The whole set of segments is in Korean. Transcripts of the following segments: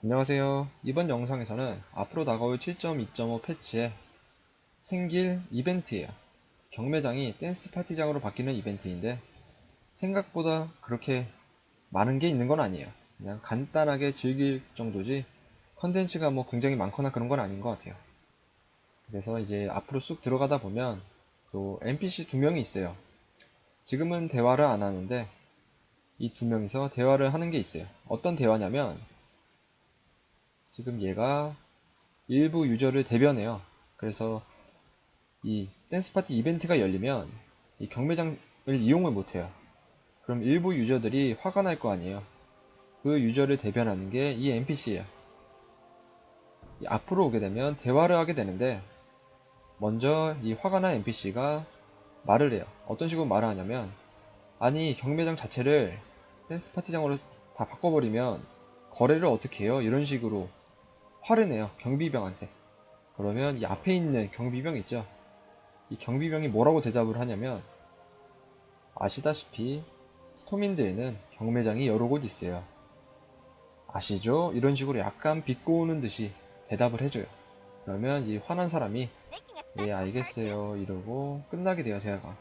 안녕하세요. 이번 영상에서는 앞으로 다가올 7.2.5 패치에 생길 이벤트예요. 경매장이 댄스 파티장으로 바뀌는 이벤트인데 생각보다 그렇게 많은 게 있는 건 아니에요. 그냥 간단하게 즐길 정도지 컨텐츠가 뭐 굉장히 많거나 그런 건 아닌 것 같아요. 그래서 이제 앞으로 쑥 들어가다 보면 또 NPC 두 명이 있어요. 지금은 대화를 안 하는데 이 두 명이서 대화를 하는 게 있어요. 어떤 대화냐면 지금 얘가 일부 유저를 대변해요. 그래서 이 댄스 파티 이벤트가 열리면 이 경매장을 이용을 못해요. 그럼 일부 유저들이 화가 날 거 아니에요. 그 유저를 대변하는 게 이 NPC예요. 앞으로 오게 되면 대화를 하게 되는데 먼저 이 화가 난 NPC가 말을 해요. 어떤 식으로 말을 하냐면 아니 경매장 자체를 댄스 파티장으로 다 바꿔버리면 거래를 어떻게 해요? 이런 식으로 화를 내요. 경비병한테. 그러면 이 앞에 있는 경비병 있죠? 이 경비병이 뭐라고 대답을 하냐면 아시다시피 스토민드에는 경매장이 여러 곳 있어요. 아시죠? 이런 식으로 약간 비꼬는 듯이 대답을 해줘요. 그러면 이 화난 사람이 예 알겠어요 이러고 끝나게 돼요 대화가.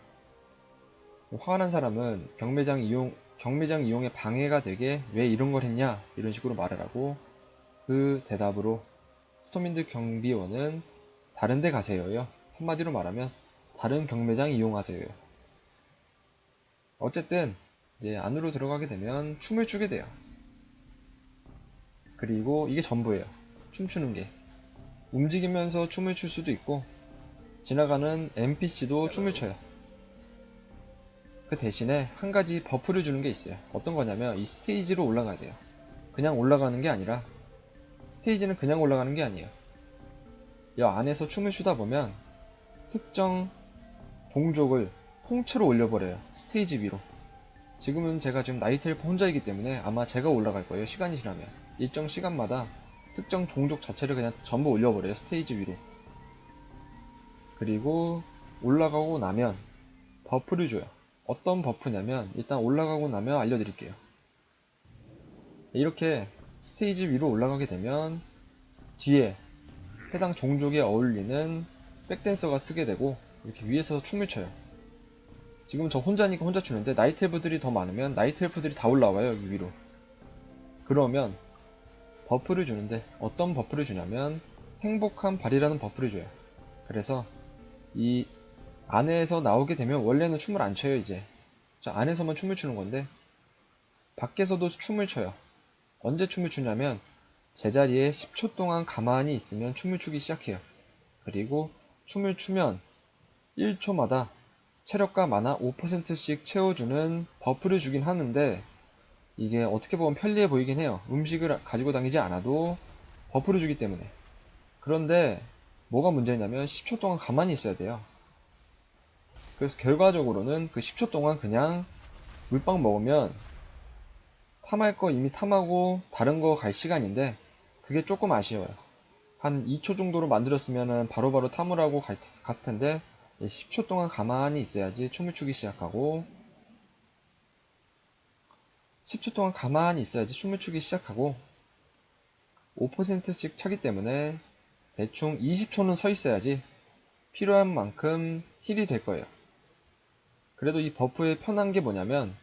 화가 난 사람은 경매장 이용 경매장 이용에 방해가 되게 왜 이런 걸 했냐 이런 식으로 말을 하고 그 대답으로 스토민드 경비원은 다른 데 가세요요. 한마디로 말하면 다른 경매장 이용하세요. 어쨌든 이제 안으로 들어가게 되면 춤을 추게 돼요. 그리고 이게 전부예요. 춤추는 게. 움직이면서 춤을 출 수도 있고 지나가는 NPC도 춤을 춰요. 그 대신에 한 가지 버프를 주는 게 있어요. 어떤 거냐면 이 스테이지로 올라가야 돼요. 그냥 올라가는 게 아니라 스테이지는 그냥 올라가는 게 아니에요. 이 안에서 춤을 추다 보면 특정 동족을 통째로 올려버려요. 스테이지 위로. 지금은 제가 지금 나이트엘프 혼자이기 때문에 아마 제가 올라갈 거예요. 시간이 지나면. 일정 시간마다 특정 종족 자체를 그냥 전부 올려버려요. 스테이지 위로. 그리고 올라가고 나면 버프를 줘요. 어떤 버프냐면 일단 올라가고 나면 알려드릴게요. 이렇게 스테이지 위로 올라가게 되면 뒤에 해당 종족에 어울리는 백댄서가 쓰게 되고 이렇게 위에서 춤을 춰요. 지금 저 혼자니까 혼자 추는데 나이트 엘프들이 더 많으면 나이트 엘프들이 다 올라와요 여기 위로. 그러면 버프를 주는데 어떤 버프를 주냐면 행복한 발이라는 버프를 줘요. 그래서 이 안에서 나오게 되면 원래는 춤을 안 춰요 이제. 저 안에서만 춤을 추는 건데 밖에서도 춤을 춰요. 언제 춤을 추냐면 제자리에 10초 동안 가만히 있으면 춤을 추기 시작해요. 그리고 춤을 추면 1초마다 체력과 만화 5%씩 채워주는 버프를 주긴 하는데 이게 어떻게 보면 편리해 보이긴 해요. 음식을 가지고 다니지 않아도 버프를 주기 때문에. 그런데 뭐가 문제냐면 10초 동안 가만히 있어야 돼요. 그래서 결과적으로는 그 10초 동안 그냥 물빵 먹으면 탐할 거 이미 탐하고 다른 거 갈 시간인데 그게 조금 아쉬워요. 한 2초 정도로 만들었으면 바로바로 갈- 갔을 텐데 10초 동안 가만히 있어야지 춤을 추기 시작하고 10초 동안 가만히 있어야지 춤을 추기 시작하고 5%씩 차기 때문에 대충 20초는 서 있어야지 필요한 만큼 힐이 될 거예요. 그래도 이 버프의 편한 게 뭐냐면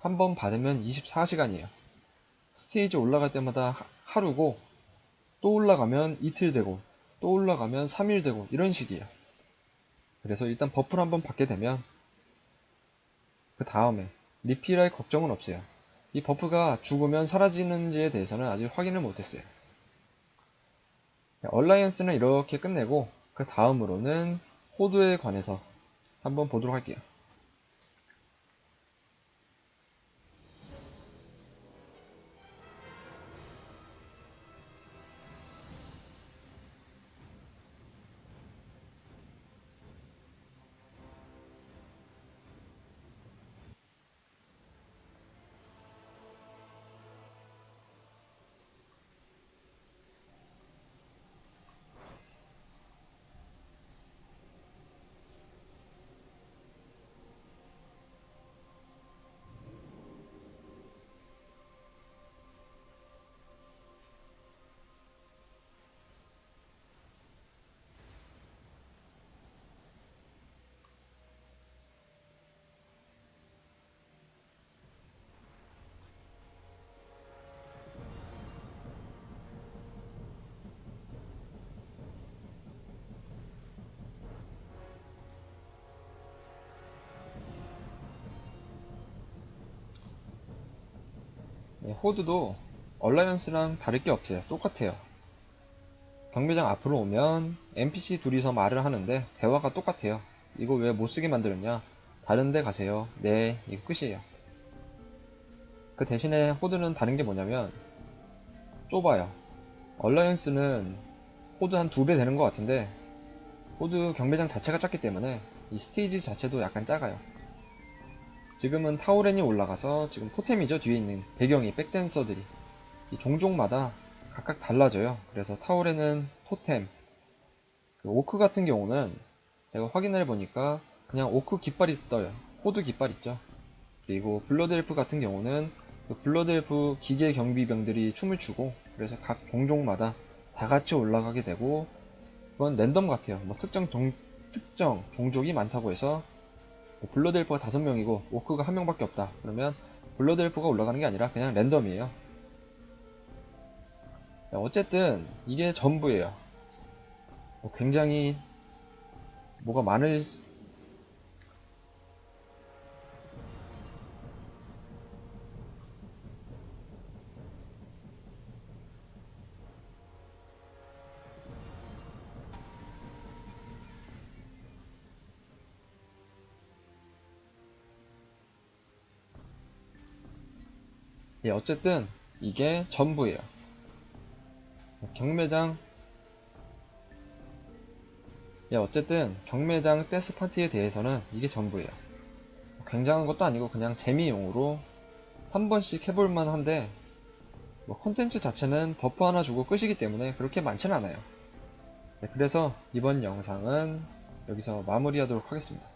한 번 받으면 24시간이에요. 스테이지 올라갈 때마다 하- 하루고 또 올라가면 이틀 되고 또 올라가면 3일 되고 이런 식이에요. 그래서 일단 버프를 한번 받게 되면 그 다음에 리필할 걱정은 없어요. 이 버프가 죽으면 사라지는지에 대해서는 아직 확인을 못했어요. 얼라이언스는 이렇게 끝내고 그 다음으로는 호드에 관해서 한번 보도록 할게요. 호드도 얼라이언스랑 다를 게 없어요. 똑같아요. 경매장 앞으로 오면 NPC 둘이서 말을 하는데 대화가 똑같아요. 이거 왜 못 쓰게 만들었냐? 다른 데 가세요. 네, 이거 끝이에요. 그 대신에 호드는 다른 게 뭐냐면 좁아요. 얼라이언스는 호드 한 두 배 되는 것 같은데 호드 경매장 자체가 작기 때문에 이 스테이지 자체도 약간 작아요. 지금은 타오렌이 올라가서 지금 토템이죠 뒤에 있는 배경이 백댄서들이 이 종족마다 각각 달라져요. 그래서 타오렌은 토템, 그 오크 같은 경우는 제가 확인을 해보니까 그냥 오크 깃발이 떠요. 호드 깃발 있죠. 그리고 블러드 엘프 같은 경우는 그 블러드 엘프 기계 경비병들이 춤을 추고 그래서 각 종족마다 다 같이 올라가게 되고 그건 랜덤 같아요. 뭐 특정 종, 특정 종족이 많다고 해서 뭐 블러드 엘프가 다섯 명이고 오크가 한 명밖에 없다. 그러면 블러드 엘프가 올라가는 게 아니라 그냥 랜덤이에요. 어쨌든 이게 전부예요. 뭐 굉장히 뭐가 많을 예, 어쨌든 이게 전부예요. 경매장 예, 어쨌든 경매장 댄스 파티에 대해서는 이게 전부예요. 굉장한 것도 아니고 그냥 재미용으로 한 번씩 해볼만 한데 뭐 컨텐츠 자체는 버프 하나 주고 끝이기 때문에 그렇게 많진 않아요. 네, 그래서 이번 영상은 여기서 마무리하도록 하겠습니다.